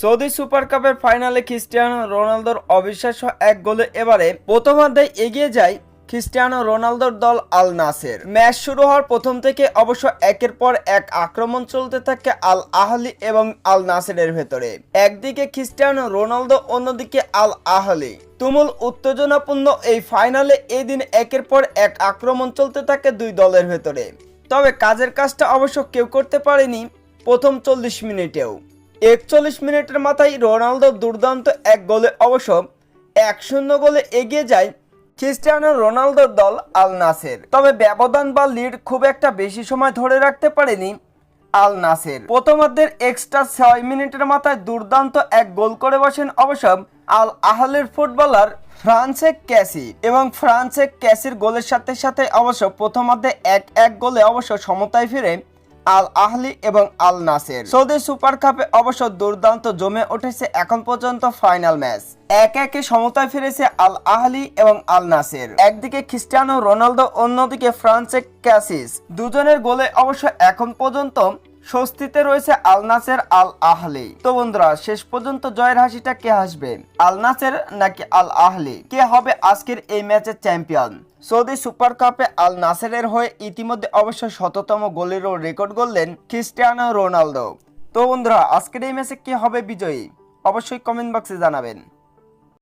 Saudi super কাপের ফাইনালে Cristiano রোনালদোর অবিশ্বাস্য এক গোলে এবারে প্রথমার্ধে এগিয়ে যায় ক্রিস্টিয়ানো রোনালদোর দল আল নাসের। ম্যাচ শুরু হওয়ার প্রথম থেকে অবশ্য একের পর এক আক্রমণ চলতে থাকে আল আহলি এবং আল নাসেরের ভেতরে। একদিকে ক্রিস্টিয়ানো রোনালদো, অন্যদিকে আল আহলি। তুমুল উত্তেজনাপূর্ণ এই ফাইনালে এই দিন একের পর এক আক্রমণ চলতে থাকে দুই দলের ভেতরে। তবে কাজের কাজটা অবশ্য কেউ করতে পারেনি প্রথম চল্লিশ মিনিটেও। একচল্লিশ মিনিটের মাথায় রোনালদো দুর্দান্ত এক গোলে অবশ্য এক শূন্য গোলে এগিয়ে যায় ক্রিস্টিয়ানো রোনালদোর দল আল নাসের। তবে ব্যবধান বা লিড খুব একটা বেশি সময় ধরে রাখতে পারেনি আল নাসের। প্রথমার্ধের এক্সট্রা ছয় মিনিটের মাথায় দুর্দান্ত এক গোল করে বসেন অবশ্য আল আহলের ফুটবলার ফ্রান্সেক ক্যাসি। এবং ফ্রান্সেক ক্যাসির গোলের সাথে সাথে অবশ্য প্রথমার্ধে এক এক গোলে অবশ্য সমতায় ফিরে আল আহলি এবং আল নাসের সৌদি সুপার কাপে অবশ্য দুর্দান্ত জমে উঠেছে এখন পর্যন্ত ফাইনাল ম্যাচ। এক একে সমতায় ফিরেছে আল আহলি এবং আল নাসের একদিকে খ্রিস্টানো রোনালদো, অন্যদিকে ফ্রান্সেক ক্যাসিস। দুজনের গোলে অবশ্য এখন পর্যন্ত স্বস্তিতে রয়েছে আল নাসের আল আহলি তো বন্ধুরা, শেষ পর্যন্ত জয়ের হাসিটা কে হাসবে? আল নাসের নাকি আল আহলি কে হবে আজকের এই ম্যাচের চ্যাম্পিয়ন? সৌদি সুপার কাপে আল নাসেরের হয়ে ইতিমধ্যে অবশ্য শততম গোলেরও রেকর্ড গড়লেন খ্রিস্টিয়ানো রোনালদো। তো বন্ধুরা, আজকের এই ম্যাচে কে হবে বিজয়ী? অবশ্যই কমেন্ট বক্সে জানাবেন।